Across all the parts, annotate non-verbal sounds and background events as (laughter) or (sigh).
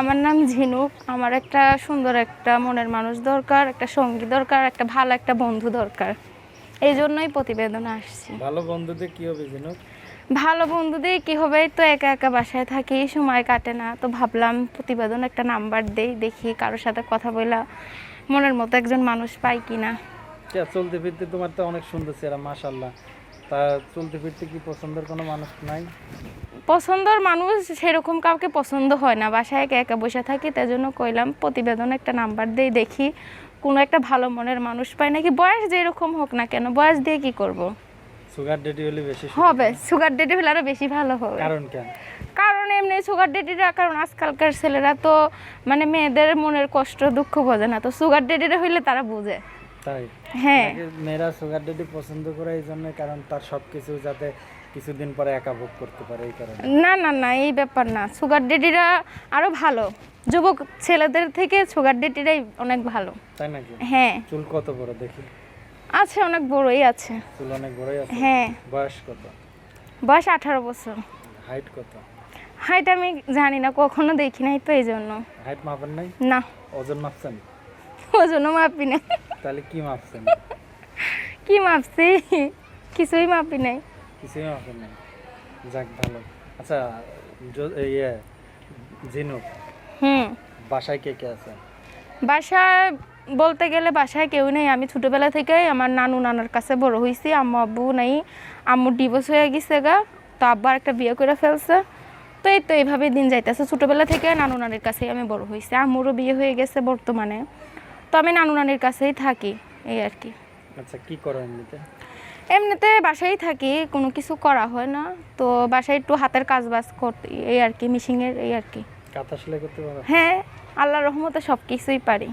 আমার নাম ঝিনুক আমার একটা সুন্দর একটা মনের মানুষ দরকার একটা সঙ্গী দরকার একটা ভালো একটা বন্ধু দরকার। এই জন্যই প্রতিবেদন আসছি। ভালো বন্ধুদের কি হবে ঝিনুক? ভালো বন্ধু দিয়ে কী হবে? তো একা একা বাসায় থাকি সময় কাটে না। তো ভাবলাম প্রতিবেদন একটা নাম্বার দেই দেখি কারোর সাথে কথা বলা মনের মতো একজন মানুষ পাই কি না চলতে ফিরতে তোমার তো অনেক সুন্দর চেহারা মাশাল্লাহ তা চলতে ফিরতে কি পছন্দের কোনো মানুষ নাই? পছন্দর মানুষ সেরকম কাউকে পছন্দ হয় না। বাসায় একা একা বসে থাকি তাই জন্য কইলাম প্রতিবেদন একটা নাম্বার দেই দেখি কোনো একটা ভালো মনের মানুষ পাই নাকি। বয়স যেরকম হোক না কেন বয়স দিয়ে কি করব? সুগার ডেডি হলে বেশি হবে সুগার ডেডি হলে আরও বেশি ভালো হবে। কারণ কেন? কারণ এমনি সুগার ডেডিরা কারণ আজকালকার ছেলেরা তো মানে মেয়েদের মনের কষ্ট দুঃখ বোঝে না তো সুগার ডেডিরা হইলে তারা বোঝে। তাই? হ্যাঁ। মেয়েরা সুগার ডেডি পছন্দ করে এই জন্য কারণ তার সব কিছু যাতে কিছুদিন পরে একা ভোগ করতে পারে এই কারণে? না না না এই ব্যাপার না। সুগার ডেডিরা আরও ভালো। যুবক ছেলেদের থেকে সুগার ডেডিরাই অনেক ভালো। তাই নাকি? হ্যাঁ। চুল কত বড় দেখি? আছে অনেক বড়ই আছে। চুল অনেক বড়ই আছে? হ্যাঁ। বয়স কত? বয়স আঠারো বছর। হাইট কত? হাইট আমি জানি না কখনো দেখি নাই তো এই জন্য। হাইট মাপেন নাই? না। ওজন মাপছেন? ওই জন্য মাপি নাই। তাহলে কি মাপছেন? কি মাপছি? কিছুই মাপি নাই। কিছুই মাপেন নাই। যাক ভালো। আচ্ছা ইয়ে ঝিনুক হুম। বাসায় কে কে আছে? বাসায় বলতে গেলে বাসায় কেউ নেই। আমি ছোটবেলা থেকেই আমার নানু নানার কাছে বড় হয়েছি আম্মু আব্বু নেই। আম্মু ডিভোর্স হয়ে গেছে গা তো আব্বা একটা বিয়ে করে ফেলছে। তো এই তো এইভাবে দিন যাইতেছে। ছোটবেলা থেকে নানু নানির কাছেই আমি বড় হয়েছি আম্মুরও বিয়ে হয়ে গেছে বর্তমানে। তো আমি নানু নানির কাছেই থাকি এই আর কি। আচ্ছা কি করো এমনিতে? এমনিতে বাসায় থাকি কোনো কিছু করা হয় না। তো বাসায় একটু হাতের কাজ বাজ করতে এই আর কি মিশিংয়ের এই আর কি। কাঁথা সেলাই করতে পারো? হ্যাঁ আল্লাহর রহমতে সব কিছুই পারি।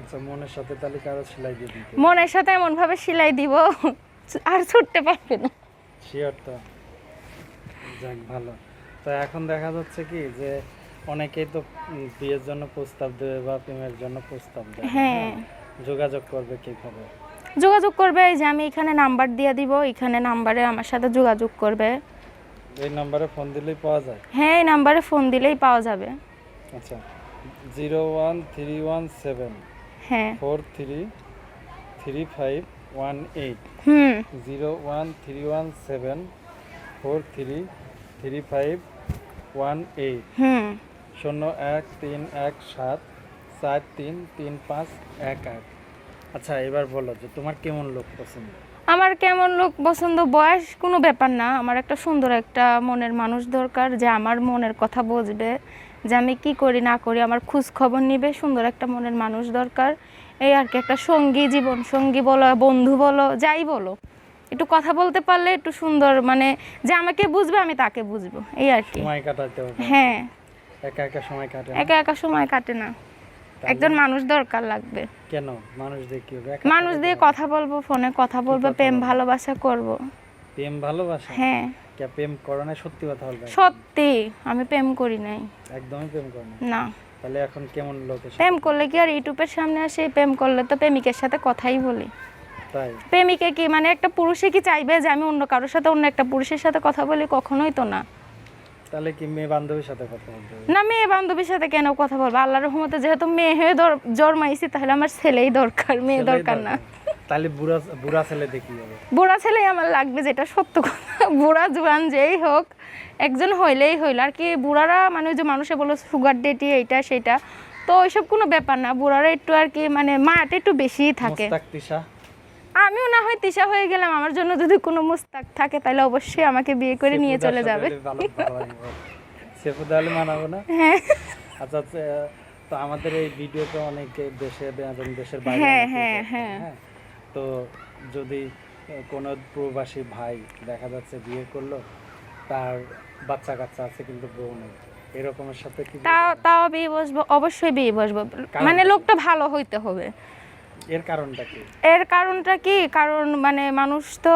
আচ্ছা মনের সাথে তাহলে কারও সেলাই দিয়ে দিতে? মনের সাথে এমন ভাবে সেলাই দিব আর ছুটতে পারবে না। শিওর তো। যাক ভালো। তো এখন দেখা যাচ্ছে কি যে অনেকেই তো বিয়ের জন্য প্রস্তাব দেবে বা প্রেমের জন্য প্রস্তাব দেবে হ্যাঁ যোগাযোগ করবে কীভাবে? যোগাযোগ করবে এই যে আমি এখানে নাম্বার দিয়ে দিব এখানে নাম্বারে আমার সাথে যোগাযোগ করবে। এই নাম্বারে ফোন দিলেই পাওয়া যায়? হ্যাঁ এই নাম্বারে ফোন দিলেই পাওয়া যাবে। আচ্ছা zero one three one seven হ্যাঁ। Four three three five one eight hmm. Zero one three one seven four three three five one eight hmm. শূন্য এক তিন এক সাত চার তিন তিন পাঁচ এক এক আচ্ছা এবার বলো যে তোমার কেমন লোক পছন্দ? আমার কেমন লোক পছন্দ বয়স কোনো ব্যাপার না। আমার একটা সুন্দর একটা মনের মানুষ দরকার যে আমার মনের কথা বুঝবে যে আমি কি করি না করি আমার খোঁজ খবর নিবে সুন্দর একটা মনের মানুষ দরকার। এই আর কি একটা সঙ্গী জীবন সঙ্গী বলো বন্ধু বলো যাই বলো। একটু কথা বলতে পারলে একটু সুন্দর মানে যে আমাকে বুঝবে আমি তাকে বুঝব। এই আর কি। সময় কাটাতে হবে। হ্যাঁ। একা একা সময় কাটে একা একা সময় কাটে না। একজন মানুষ দরকার লাগবে। কেন? মানুষ দিয়ে কি হবে? মানুষ দিয়ে কথা বলব ফোনে কথা বলব প্রেম ভালোবাসা করব। প্রেম ভালোবাসা? হ্যাঁ। কে প্রেম করো না সত্যি কথা বলবে? সত্যি আমি প্রেম করি নাই। একদমই প্রেম করো না না। তাহলে এখন কেমন লোক প্রেম করলে কি আর ইউটিউবের সামনে আসে? প্রেম করলে তো প্রেমিকের সাথে কথাই বলি। তাই? প্রেমিকে কি মানে একটা পুরুষে কি চাইবে যে আমি অন্য কারোর সাথে অন্য একটা পুরুষের সাথে কথা বলি? কখনোই তো না। তাহলে কি মেয়ে বান্ধবীর সাথে কথা বলতে না মেয়ে বান্ধবীর সাথে কেন কথা বলব? আল্লাহর রহমতে যেহেতু মেয়ে হয়ে জন্মাইছি তাহলে আমার ছেলেই দরকার মেয়ে দরকার না। তাহলে বুড়া বুড়া ছেলে দেখি বুড়া ছেলেই আমার লাগবে যেটা সত্য কথা। বুড়া জোয়ান যেই হোক একজন হইলেই হইল। আর কি বুড়ারা মানে ওই যে মানুষে বলো সুগার ডেটি এইটা সেটা তো ওইসব কোনো ব্যাপার না। বুড়ারা একটু আর কি মানে মায়াটা একটু বেশিই থাকে। আমিও না হয় তিশা হয়ে গেলাম আমার জন্য যদি কোনো মুস্তাক থাকে তাহলে অবশ্যই আমাকে বিয়ে করে নিয়ে চলে যাবে। সেফুদা মানাবো না। হ্যাঁ। আচ্ছা আচ্ছা, তো আমাদের এই ভিডিওতে অনেক দেশে এবং দেশের বাইরে হ্যাঁ, হ্যাঁ, হ্যাঁ। হ্যাঁ। তো যদি কোনো প্রবাসী ভাই দেখা যাচ্ছে বিয়ে করল তার বাচ্চা কাচ্চা আছে কিন্তু বউ নেই। এরকমের সাথে কি তাও তাও বিয়ে বসবো অবশ্যই বিয়ে বসবো। মানে লোকটা ভালো হইতে হবে। এর কারণটা কি? এর কারণটা কি? কারণ মানে মানুষ তো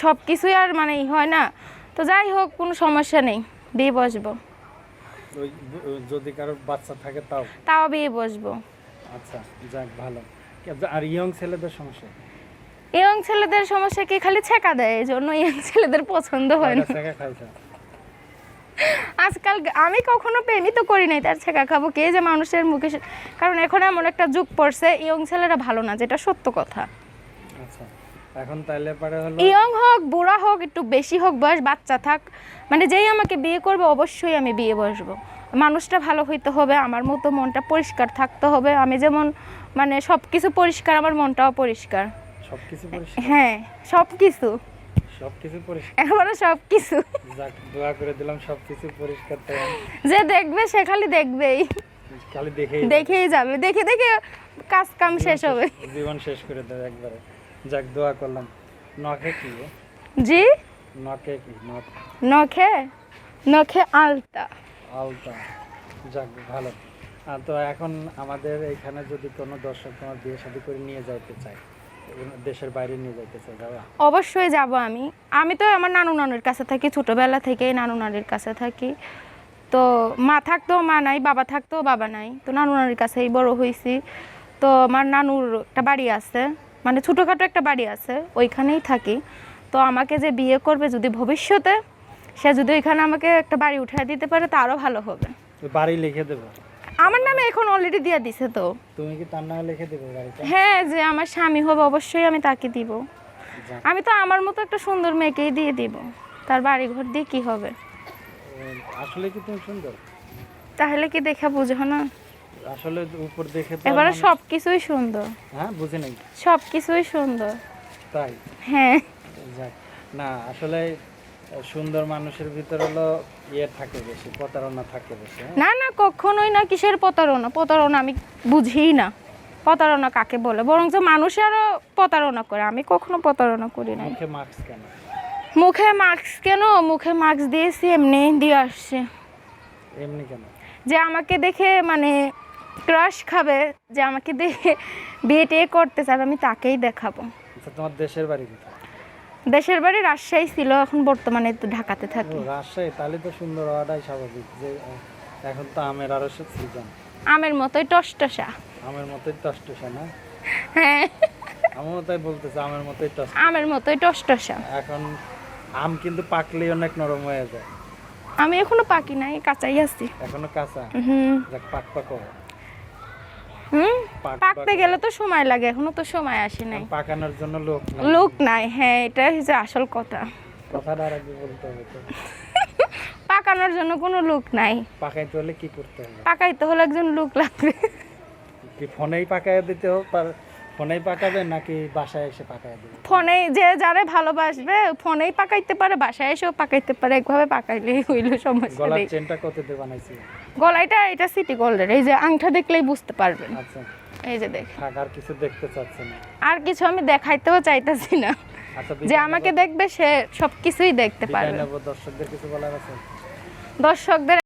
সব কিছুই আর মানে ই হয় না। তো যাই হোক কোনো সমস্যা নেই। বিয়ে বসবো। ওই যদি কারোর বাচ্চা থাকে তাও? তাও বিয়ে বসবো। আচ্ছা যাক ভালো। আর ইয়ং ছেলেদের সমস্যা? ইয়ং ছেলেদের সমস্যা কি? খালি ছেঁকা দেয় এই জন্য ইয়ং ছেলেদের পছন্দ হয় না কয়টা থেকে খাইছে। আজকাল আমি কখনো প্রেমই তো করি নাই তার ছেঁকা খাব কে যে মানুষের মুখে কারণ এখন এমন একটা যুগ পড়ছে ইয়ং ছেলেরা ভালো না যেটা সত্য কথা। আচ্ছা এখন তাইলে পারে হলো ইয়ং হোক বুড়া হোক একটু বেশি হোক বয়স বাচ্চা থাক মানে যেই আমাকে বিয়ে করবে অবশ্যই আমি বিয়ে বসবো। মানুষটা ভালো হইতে হবে আমার মতো মনটা পরিষ্কার থাকতে হবে আমি যেমন মানে সব কিছু পরিষ্কার আমার মনটাও পরিষ্কার। সবকিছু পরিষ্কার? হ্যাঁ সব কিছু সবকিছু পরিষ্কার। একেবারে সব কিছু যাক দোয়া করে দিলাম সবকিছু পরিষ্কার যে দেখবে সে খালি দেখবেই। খালি দেখেই দেখেই যাবে। দেখে দেখে কাজ কাম শেষ হবে। জীবন শেষ করে দেবে একবারে। যাক দোয়া করলাম। নখে কি জি? নখে কি? নখ। নখে? নখে আলতা। আলতা। যাক ভালো। তো এখন আমাদের এখানে যদি কোনো দর্শক তোমার বিয়ে শাদী করে নিয়ে যাইতে চায় দেশের বাইরে নিয়ে যাইতে চায় যাবা অবশ্যই যাব আমি। আমি তো আমার নানু নানুর কাছে থাকি ছোটবেলা থেকেই নানু নানির কাছে থাকি। তো মা থাকতেও মা নাই বাবা থাকতেও বাবা নাই। তো নানু নানির কাছেই বড় হয়েছি তো আমার নানুর একটা বাড়ি আছে মানে ছোটোখাটো একটা বাড়ি আছে ওইখানেই থাকি। তো আমাকে যে বিয়ে করবে যদি ভবিষ্যতে সে যদি ওইখানে আমাকে একটা বাড়ি উঠিয়ে দিতে পারে তা আরও ভালো হবে। বাড়ি লিখে দেবো। আমার নামে এখন অলরেডি দিয়ে দিছে তো। তুমি কি তার নামে লিখে দেবে বাড়িটা হ্যাঁ যে আমার স্বামী হবে অবশ্যই আমি তাকে দিব। আমি তো আমার মতো একটা সুন্দর মেয়েকেই দিয়ে দিব। তার বাড়ি ঘর দিয়ে কি হবে? আসলে কি তুমি সুন্দর? তাহলে কি দেখে বুঝো না? আসলে উপর দেখে তো এবারে মানুষ- সব কিছুই সুন্দর। হ্যাঁ বুঝে নাই। সব কিছুই সুন্দর। তাই? হ্যাঁ। না আসলে সুন্দর মানুষের ভিতর হলো ইয়ে থাকে বেশি প্রতারণা থাকে বেশি হ্যাঁ? না না কখনোই না কিসের প্রতারণা? প্রতারণা আমি বুঝিই না। প্রতারণা কাকে বলে? বরং যে মানুষেরও প্রতারণা করে। আমি কখনো প্রতারণা করি না মুখে মাস্ক কেন? মুখে মাস্ক কেন? মুখে মাস্ক দিয়েছি এমনি দিয়ে আসছে। এমনি কেন? যে আমাকে দেখে মানে ক্রাশ খাবে যে আমাকে দেখে বিয়ে টিয়ে করতে চাবে আমি তাকেই দেখাবো। আচ্ছা তোমার দেশের বাড়ি কোথায়? দেশের বাড়ি রাজশাহী ছিল এখন বর্তমানে তো ঢাকাতে থাকি। রাজশাহী তাহলে তো সুন্দর হওয়াটাই স্বাভাবিক যে এখন তো আমের আরও সিজন। আমের মতোই টসটসা। আমের মতোই টসটসা না? হ্যাঁ। আমিও তাই বলতেছি আমের মতোই টস আমের মতোই টসটসা। এখন আম কিন্তু পাকলেই অনেক নরম হয়ে যায়। আমি এখনও পাকি নাই কাঁচাই আছি। এখনও কাঁচা? হুম। যাক পাক পাকো হুম? পাকতে গেলে তো সময় লাগে এখনও তো সময় আসে নাই। পাকানোর জন্য লোক। লোক নাই হ্যাঁ এটা হচ্ছে আসল কথা। কথাটা আর বলতে হবে তো। (laughs) পাকানোর জন্য কোনো লোক নাই। পাকাইতে হলে কি করতে হবে? পাকাইতে হলে একজন লোক লাগবে। কি ফোনেই পাকায় দিতে হোক ফোনেই পাকাবে নাকি বাসায় এসে পাকায় দেবে? ফোনে যে যারে ভালোবাসবে ফোনেই পাকাইতে পারে বাসায় এসেও পাকাইতে পারে একভাবে পাকাইলেই হইল সমস্যা গলার চেনটা কত দিয়ে বানাইছি? গলাইটা এটা সিটি গোল্ডের এই যে আংটা দেখলেই বুঝতে পারবেন। আচ্ছা। এই যে দেখ। আর কিছু দেখতে চাচ্ছে না। আর কিছু আমি দেখাইতেও চাইতেছি না। আচ্ছা যে আমাকে দেখবে সে সবকিছুই দেখতে পারবে। দর্শকদের কিছু বলার আছে? দর্শকদের